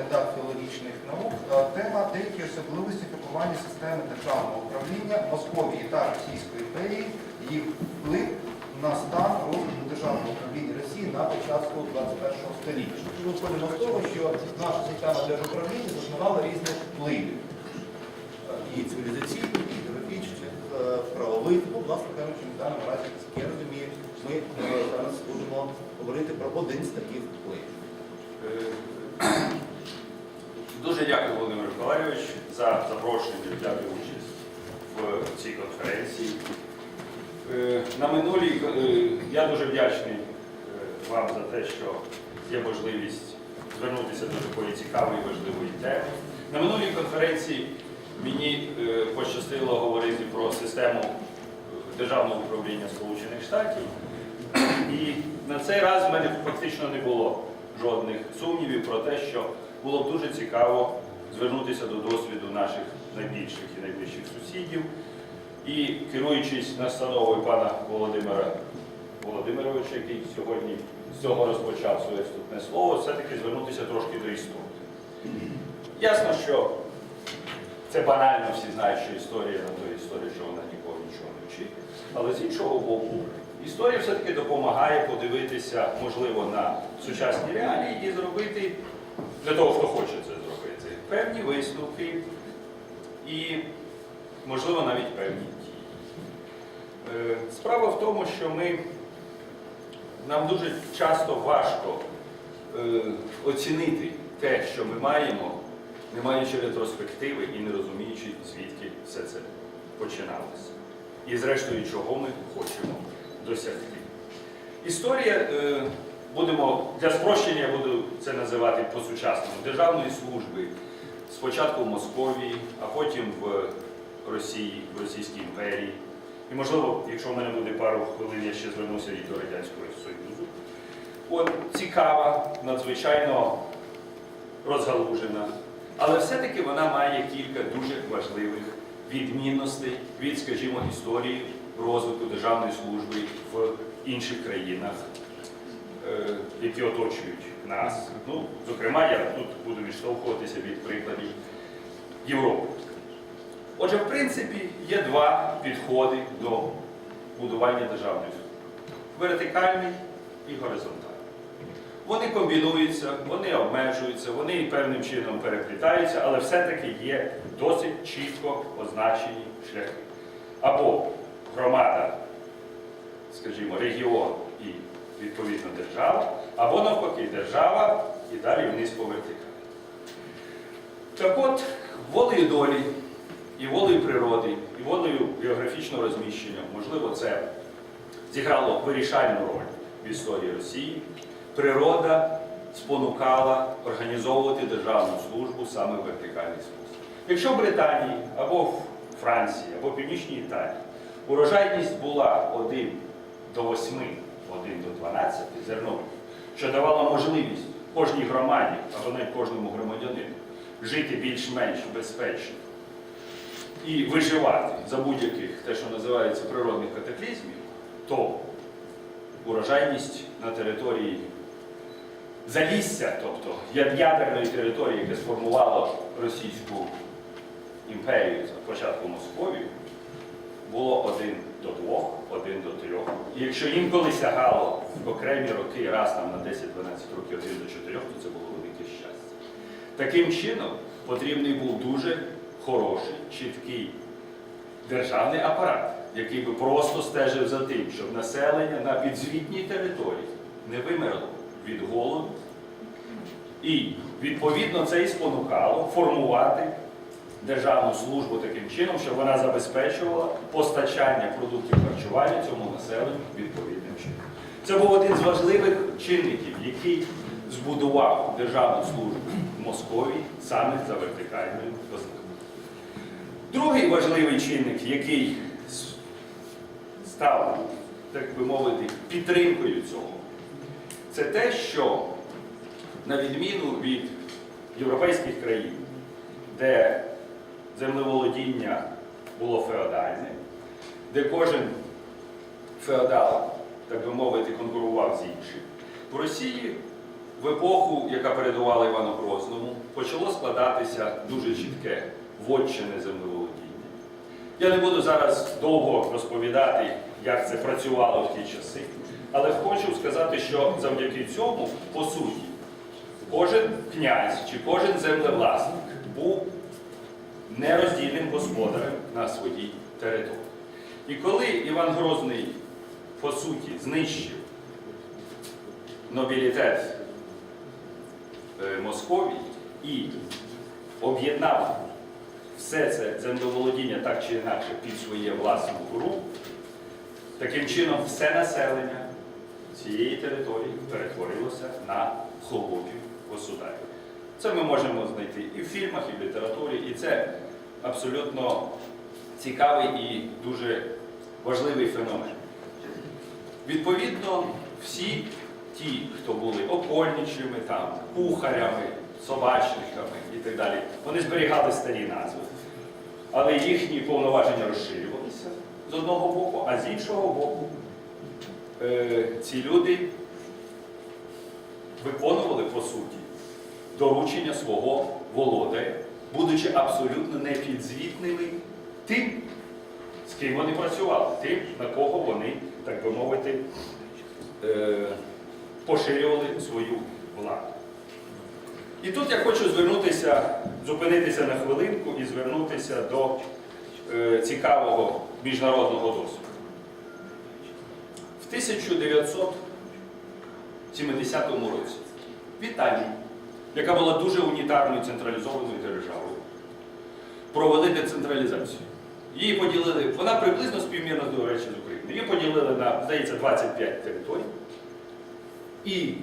кандидат філологічних наук. Е, Тема деякі особливості формування системи державного управління Московії та Російської імперії, їх вплив на стан розвитку державного управління Росії на початку 21 століття. Ми виходимо з того, що наша система держуправління зазнавала різних впливів. Е, І цивілізаційних, і географічних, е, правових. Ну, власне кажучи, в даному разі, я розумію, ми зараз будемо говорити про один з таких впливів. Дуже дякую, Володимир Миколайович, за запрошення взяти участь в цій конференції. Е, На минулій е, я дуже вдячний е, вам за те, що є можливість звернутися до такої цікавої і важливої теми. На минулій конференції мені пощастило говорити про систему державного управління Сполучених Штатів. І на цей раз в мене фактично не було жодних сумнівів про те, що було б дуже цікаво звернутися до досвіду наших найбільших і найближчих сусідів. І керуючись настановою пана Володимира Володимировича, який сьогодні з цього розпочав своє вступне слово, все-таки звернутися трошки до історії. Ясно, що це банально, всі знають, що історія на то історія, що вона нікого нічого не вчить. Але з іншого боку, історія все-таки допомагає подивитися, можливо, на сучасні реалії і зробити для того, хто хоче це зробити, певні висновки і, можливо, навіть певні дії. Е, Справа в тому, що ми, нам дуже часто важко е, оцінити те, що ми маємо, не маючи ретроспективи і не розуміючи, звідки все це починалося. І зрештою, чого ми хочемо досягти. Історія, е, будемо, для спрощення я буду це називати по-сучасному, державної служби спочатку в Московії, а потім в Росії, в Російській імперії. І, можливо, якщо в мене буде пару хвилин, я ще звернуся і до Радянського Союзу. От цікава, надзвичайно розгалужена, але все-таки вона має кілька дуже важливих відмінностей від, скажімо, історії розвитку державної служби в інших країнах, які оточують нас. Ну, зокрема, я тут буду відштовхуватися від прикладів Європи. Отже, в принципі, є два підходи до будування державної вертикальний і горизонтальний. Вони комбінуються, вони обмежуються, вони певним чином переплітаються, але все-таки є досить чітко означені шляхи. Або громада, скажімо, регіон і відповідно держава, або навпаки держава і далі вниз по вертикалі. Так от, волею долі, і волею природи, і волею географічного розміщення, можливо, це зіграло вирішальну роль в історії Росії. Природа спонукала організовувати державну службу саме в вертикальний спосіб. Якщо в Британії або в Франції, або в Північній Італії урожайність була 1 до 8, 1 до 12 зернових, що давало можливість кожній громаді або навіть кожному громадянину жити більш-менш безпечно і виживати за будь-яких те, що називається природних катаклізмів, то урожайність на території Залісся, тобто ядерної території, яке сформувало Російську імперію за початку Московії, було один до двох, один до трьох. І якщо інколи сягало в окремі роки, раз там на 10-12 років один до чотирьох, то це було велике щастя. Таким чином потрібний був дуже хороший, чіткий державний апарат, який би просто стежив за тим, щоб населення на підзвітній території не вимерло від голоду. І відповідно це і спонукало формувати державну службу таким чином, щоб вона забезпечувала постачання продуктів харчування цьому населенню відповідним чином. Це був один з важливих чинників, який збудував державну службу в Московії саме за вертикальною ознакою. Другий важливий чинник, який став, так би мовити, підтримкою цього, це те, що на відміну від європейських країн, де землеволодіння було феодальне, де кожен феодал, так би мовити, конкурував з іншим, в Росії в епоху, яка передувала Івану Грозному, почало складатися дуже чітке вотчине землеволодіння. Я не буду зараз довго розповідати, як це працювало в ті часи, але хочу сказати, що завдяки цьому, по суті, кожен князь чи кожен землевласник був нероздільним господарем на своїй території. І коли Іван Грозний, по суті, знищив нобілітет е, Московії і об'єднав все це землеволодіння так чи інакше під своє власну гру, таким чином все населення цієї території перетворилося на холопів государів. Це ми можемо знайти і в фільмах, і в літературі, і це абсолютно цікавий і дуже важливий феномен. Відповідно, всі ті, хто були окольничими, там, кухарями, собачниками і так далі, вони зберігали старі назви. Але їхні повноваження розширювалися з одного боку, а з іншого боку, е, ці люди виконували, по суті, доручення свого володаря, будучи абсолютно непідзвітними тим, з ким вони працювали, тим, на кого вони, так би мовити, е, поширювали свою владу. І тут я хочу звернутися, зупинитися на хвилинку і звернутися до е, цікавого міжнародного досвіду. В 1970 році в Італії, яка була дуже унітарною централізованою провели децентралізацію. Її поділили, вона приблизно співмірна до речі з Україною. Її поділили на, здається, 25 територій. І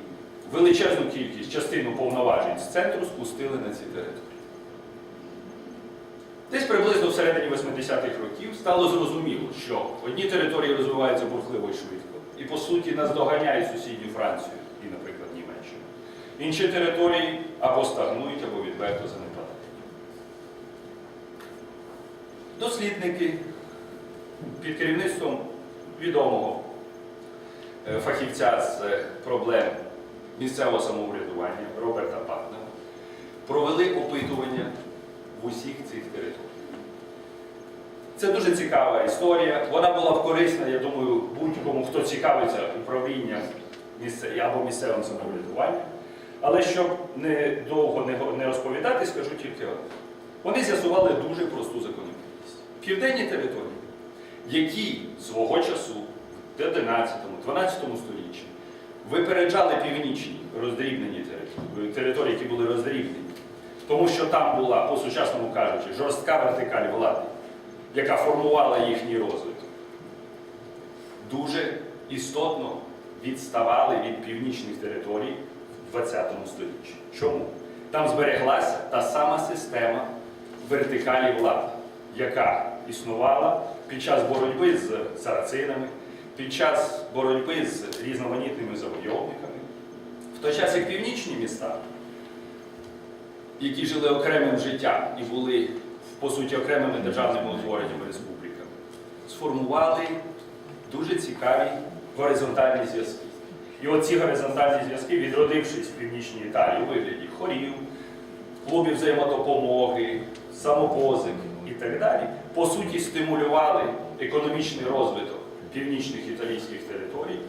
величезну кількість частину повноважень з центру спустили на ці території. Десь приблизно в середині 80-х років стало зрозуміло, що одні території розвиваються бурхливо і швидко, і по суті наздоганяють сусідню Францію і, наприклад, Німеччину. Інші території або стагнують, або відверто занепадають. Дослідники під керівництвом відомого е, фахівця з проблем місцевого самоврядування Роберта Патнера провели опитування в усіх цих територіях. Це дуже цікава історія. Вона була б корисна, я думаю, будь-кому, хто цікавиться управлінням місце- або місцевим самоврядуванням. Але щоб не довго не розповідати, скажу тільки одне. Вони з'ясували дуже просту закономірність. Південні території, які свого часу в 11-12 столітті випереджали північні роздрібнені території, території, які були роздрібнені, тому що там була, по-сучасному кажучи, жорстка вертикаль влади, яка формувала їхній розвиток, дуже істотно відставали від північних територій в 20 столітті. Чому? Там збереглася та сама система вертикалі влади, яка існувала під час боротьби з сарацинами, під час боротьби з різноманітними завойовниками. В той час як північні міста, які жили окремим життям і були, по суті, окремими державними утвореннями республіками, сформували дуже цікаві горизонтальні зв'язки. І оці горизонтальні зв'язки, відродившись в північній Італії у вигляді хорів, клубів взаємодопомоги, самопозик і так далі, по суті, стимулювали економічний розвиток північних італійських територій,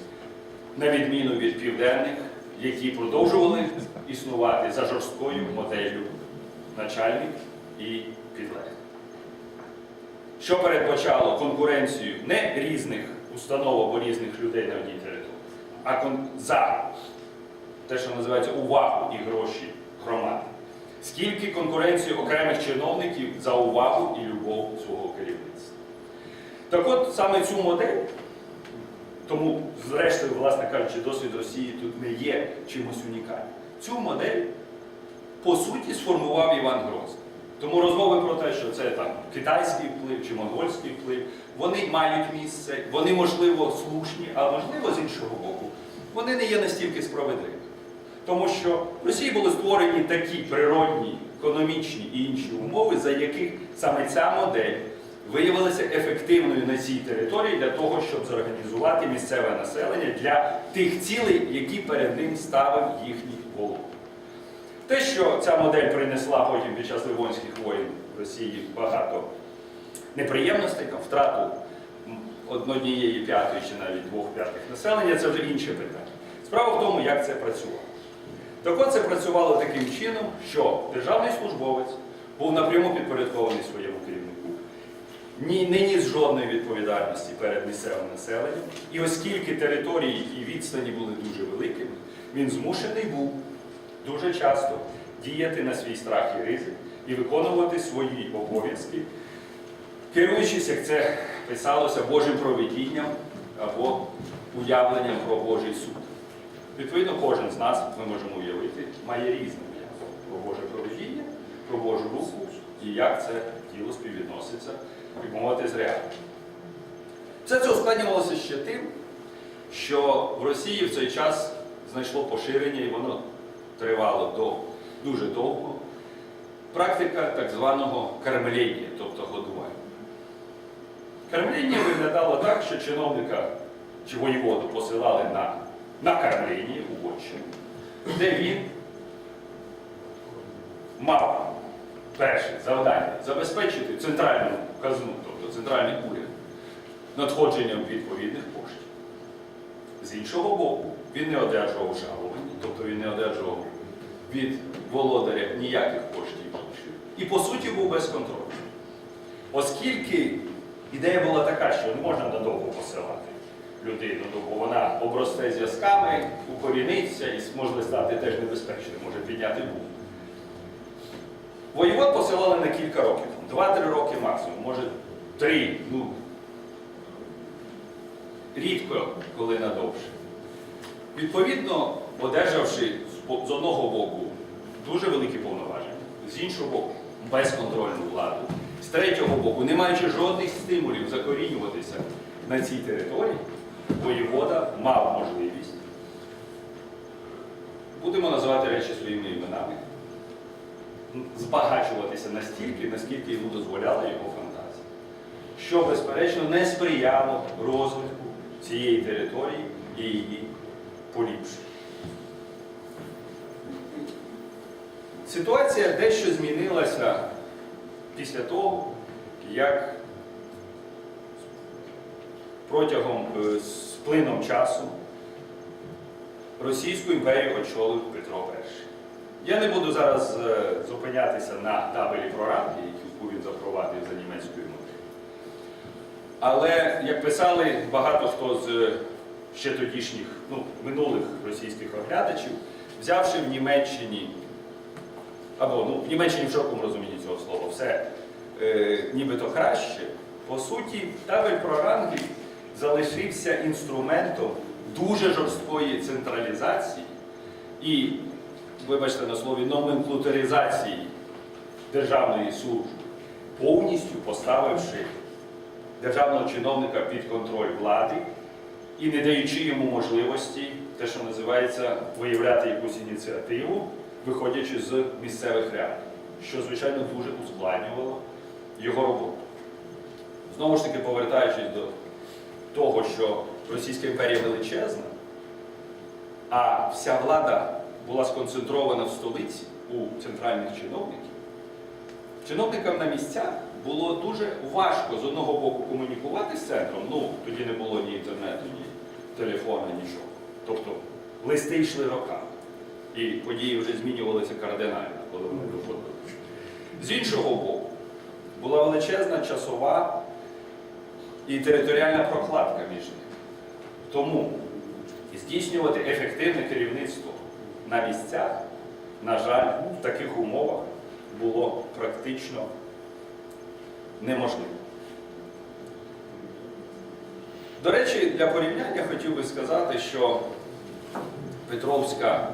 на відміну від південних, які продовжували існувати за жорсткою моделлю начальник і підлеглий. Що передбачало конкуренцію не різних установ або різних людей на одній території, а за те, що називається увагу і гроші громади. Скільки конкуренцію окремих чиновників за увагу і любов свого керівництва. Так от саме цю модель, тому, зрештою, власне кажучи, досвід Росії тут не є чимось унікальним. Цю модель, по суті, сформував Іван Грозний. Тому розмови про те, що це там китайський вплив чи монгольський вплив, вони мають місце, вони, можливо, слушні, а можливо, з іншого боку, вони не є настільки справедливі. Тому що в Росії були створені такі природні, економічні і інші умови, за яких саме ця модель виявилася ефективною на цій території для того, щоб зорганізувати місцеве населення для тих цілей, які перед ним ставив їхній було. Те, що ця модель принесла потім під час Ливонських воєн в Росії багато неприємностей, втрату однієї п'ятої чи навіть двох п'ятих населення, це вже інше питання. Справа в тому, як це працювало. Так от це працювало таким чином, що державний службовець був напряму підпорядкований своєму керівнику, не ніс жодної відповідальності перед місцевим населенням. І оскільки території і відстані були дуже великими, він змушений був дуже часто діяти на свій страх і ризик і виконувати свої обов'язки, керуючись, як це писалося, Божим провидінням або уявленням про Божий суд. Відповідно, кожен з нас, ми можемо уявити, має різне уявлення про Боже провидіння, про Божу руку і як це діло співвідноситься, і мовити з реальністю. Все це ускладнювалося ще тим, що в Росії в цей час знайшло поширення, і воно тривало до, дуже довго. Практика так званого кармеління, тобто годування. Кормління виглядало так, що чиновника чи воєводу посилали на, на кормління у Вотчину, де він мав перше завдання забезпечити центральну казну, тобто центральний уряд, надходженням відповідних коштів. З іншого боку, він не одержував жалування, тобто він не одержував від володаря ніяких коштів інших. І по суті був безконтрольний. Оскільки ідея була така, що не можна надовго посилати людину, бо вона обросте зв'язками, укоріниться і може стати теж небезпечним, може підняти був. Воєвод посилали на кілька років, 2-3 роки максимум, може 3, ну рідко, коли надовше. Відповідно, одержавши з одного боку дуже великі повноваження, з іншого боку безконтрольну владу, з третього боку, не маючи жодних стимулів закорінюватися на цій території, воєвода мав можливість, будемо називати речі своїми іменами, збагачуватися настільки, наскільки йому дозволяла його фантазія, що, безперечно, не сприяло розвитку цієї території і її поліпшенню. Ситуація дещо змінилася після того, як протягом е, з плином часу Російську імперію очолив Петро І. Я не буду зараз е, зупинятися на табелі про ранги, яку він запровадив за німецькою моделлю. Але, як писали багато хто з е, ще тодішніх, ну, минулих російських оглядачів, взявши в Німеччині, або ну, в Німеччині в широкому розумінні цього слова, все е, нібито краще, по суті, табель про ранги залишився інструментом дуже жорсткої централізації і, вибачте на слові, номенклатуризації державної служби, повністю поставивши державного чиновника під контроль влади і не даючи йому можливості, те, що називається, виявляти якусь ініціативу, виходячи з місцевих реалій, що, звичайно, дуже ускладнювало його роботу. Знову ж таки, повертаючись до того, що Російська імперія величезна, а вся влада була сконцентрована в столиці у центральних чиновників, чиновникам на місцях було дуже важко з одного боку комунікувати з центром, ну тоді не було ні інтернету, ні телефону, нічого. Тобто листи йшли роками. І події вже змінювалися кардинально, коли вони доходили. З іншого боку, була величезна часова і територіальна прокладка між ними. Тому здійснювати ефективне керівництво на місцях, на жаль, в таких умовах було практично неможливо. До речі, для порівняння хотів би сказати, що Петровська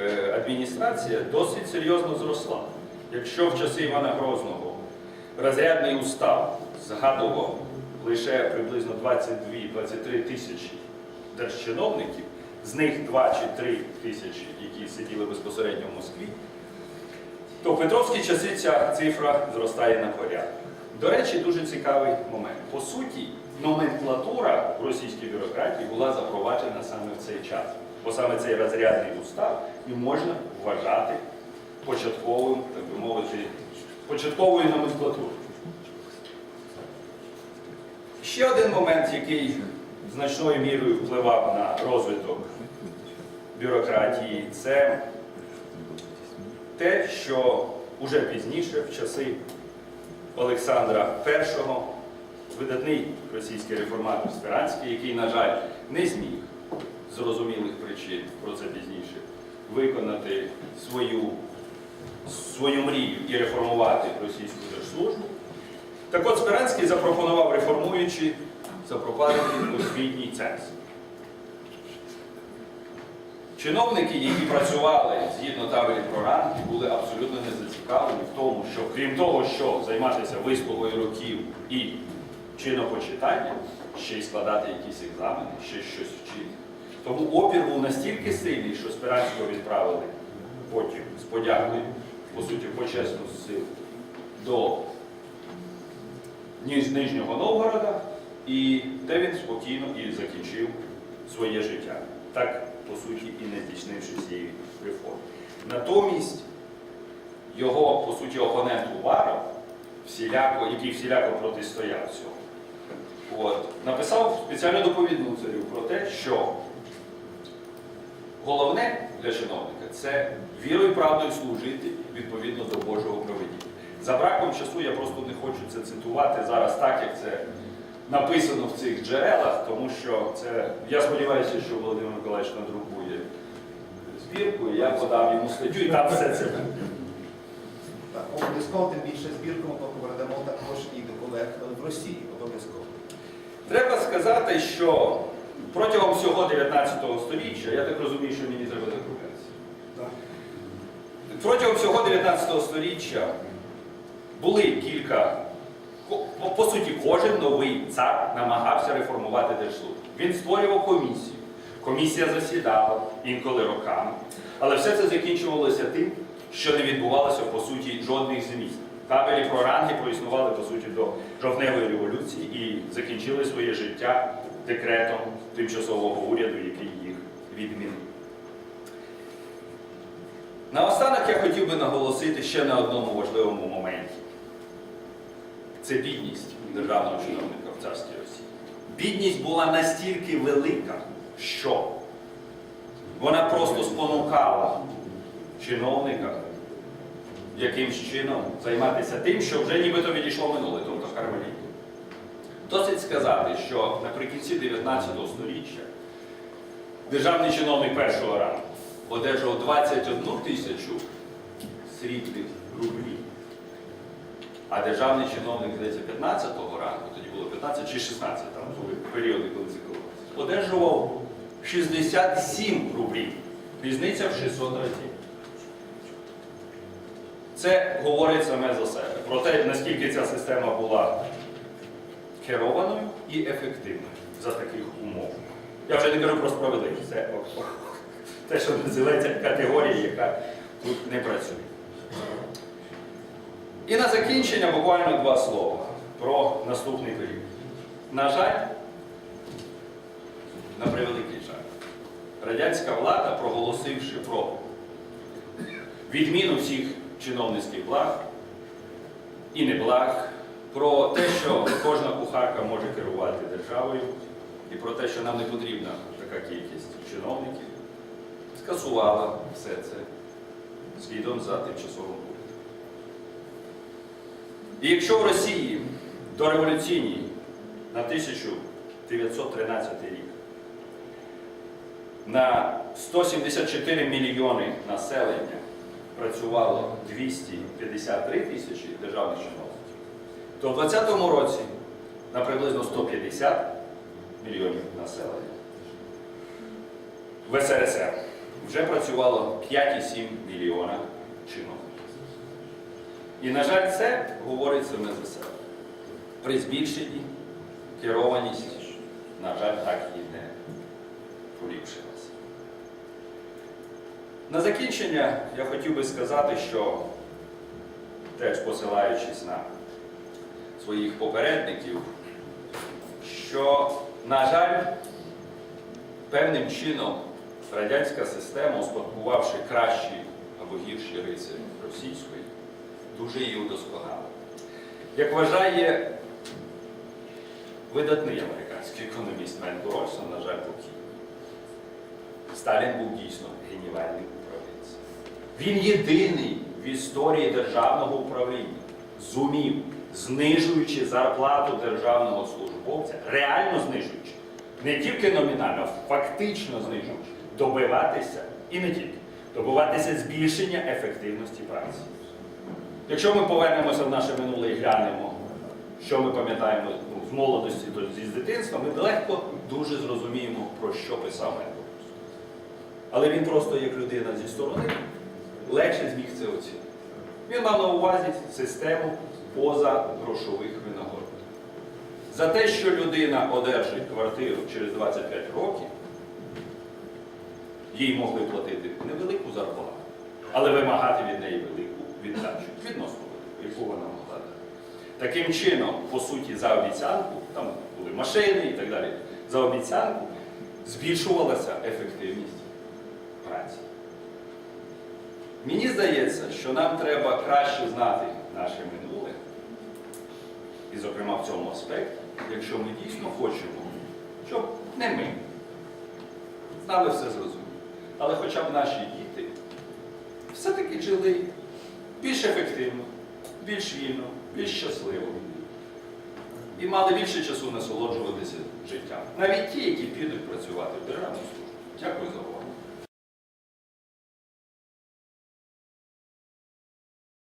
е, адміністрація досить серйозно зросла. Якщо в часи Івана Грозного розрядний устав згадував лише приблизно 22-23 тисячі держчиновників, з них 2 чи 3 тисячі, які сиділи безпосередньо в Москві, то в Петровські часи ця цифра зростає на порядок. До речі, дуже цікавий момент. По суті, номенклатура в російській бюрократії була запроваджена саме в цей час. Бо саме цей розрядний устав і можна вважати початковим, так би мовити, початковою номенклатурою. Ще один момент, який значною мірою впливав на розвиток бюрократії, це те, що уже пізніше, в часи Олександра І, видатний російський реформатор Спиранський, який, на жаль, не зміг зрозумілих причин, про це пізніше, виконати свою, свою мрію і реформувати російську держслужбу. Так от Спиранський запропонував, реформуючи, запровадити освітній ценз. Чиновники, які працювали згідно табелі про ранги, були абсолютно не зацікавлені в тому, що крім того, що займатися вислугою років і чинопочитанням, ще й складати якісь екзамени, ще щось вчити. Тому опір був настільки сильний, що Спиранського відправили потім з подякою, по суті, почесну силу до Ніж- Нижнього Новгорода, і де він спокійно і закінчив своє життя. Так, по суті, і не здійснивши цієї реформи. Натомість його, по суті, опонент Уваров, всіляко, який всіляко протистояв цьому, от, написав спеціальну доповідну царю про те, що головне для чиновника це вірою і правдою служити відповідно до Божого проведіння. За браком часу я просто не хочу це цитувати зараз так, як це написано в цих джерелах, тому що це, я сподіваюся, що Володимир Миколаївич надрукує збірку, і я подам йому статтю, і там все це. Так, обов'язково тим більше збірку ми передамо також і до колег в Росії. Обов'язково. Треба сказати, що протягом всього 19 століття, я так розумію, що мені треба закруглятися. Протягом всього 19 століття були кілька, по, суті, кожен новий цар намагався реформувати держслужбу. Він створював комісію. Комісія засідала інколи роками. Але все це закінчувалося тим, що не відбувалося по суті жодних змін. Табелі про ранги проіснували по суті до жовтневої революції і закінчили своє життя декретом тимчасового уряду, який їх відмінив. Наостанок я хотів би наголосити ще на одному важливому моменті. Це бідність державного чиновника в царській Росії. Бідність була настільки велика, що вона просто спонукала чиновника якимсь чином займатися тим, що вже нібито відійшло минуле, тобто кармелітом. Досить сказати, що наприкінці 19 століття державний чиновник першого рангу одержав 21 тисячу срібних рублів. А державний чиновник, здається, 15-го ранку, тоді було 15 чи 16, там були періоди, коли це коло, одержував 67 рублів. Різниця в 600 разів. Це говорить саме за себе. Про те, наскільки ця система була керованою і ефективною за таких умов. Я вже не кажу про справедливість. Це те, що називається категорія, яка тут не працює. І на закінчення буквально два слова про наступний період. На жаль, на превеликий жаль, радянська влада, проголосивши про відміну всіх чиновницьких благ і неблаг, про те, що кожна кухарка може керувати державою, і про те, що нам не потрібна така кількість чиновників, скасувала все це слідом за тимчасовим. І якщо в Росії до революційній на 1913 рік на 174 мільйони населення працювало 253 тисячі державних чиновників, то в 2020 році на приблизно 150 мільйонів населення в СРСР вже працювало 5,7 мільйона чиновників. І, на жаль, це говорить саме за себе. При збільшенні керованість, на жаль, так і не поліпшилася. На закінчення я хотів би сказати, що теж посилаючись на своїх попередників, що, на жаль, певним чином радянська система, успадкувавши кращі або гірші риси російської, дуже її удосконалила. Як вважає видатний американський економіст Мен Рольсон, на жаль, покійний, Сталін був дійсно геніальним управлінцем. Він єдиний в історії державного управління зумів, знижуючи зарплату державного службовця, реально знижуючи, не тільки номінально, а фактично знижуючи, добиватися і не тільки, добиватися збільшення ефективності праці. Якщо ми повернемося в наше минуле і глянемо, що ми пам'ятаємо ну, з молодості то з дитинства, ми легко дуже зрозуміємо, про що писав Мендель. Але він просто як людина зі сторони легше зміг це оцінити. Він мав на увазі систему поза грошових винагород. За те, що людина одержить квартиру через 25 років, їй могли платити невелику зарплату, але вимагати від неї велику віддачу, відносно велику, яку вона могла дати. Таким чином, по суті, за обіцянку, там були машини і так далі, за обіцянку збільшувалася ефективність праці. Мені здається, що нам треба краще знати наше минуле, і, зокрема, в цьому аспекті, якщо ми дійсно хочемо, щоб не ми знали все зрозуміло, але хоча б наші діти все-таки жили більш ефективно, більш вільно, більш щасливо. І мали більше часу насолоджуватися життям. Навіть ті, які підуть працювати в державну службу. Дякую за увагу.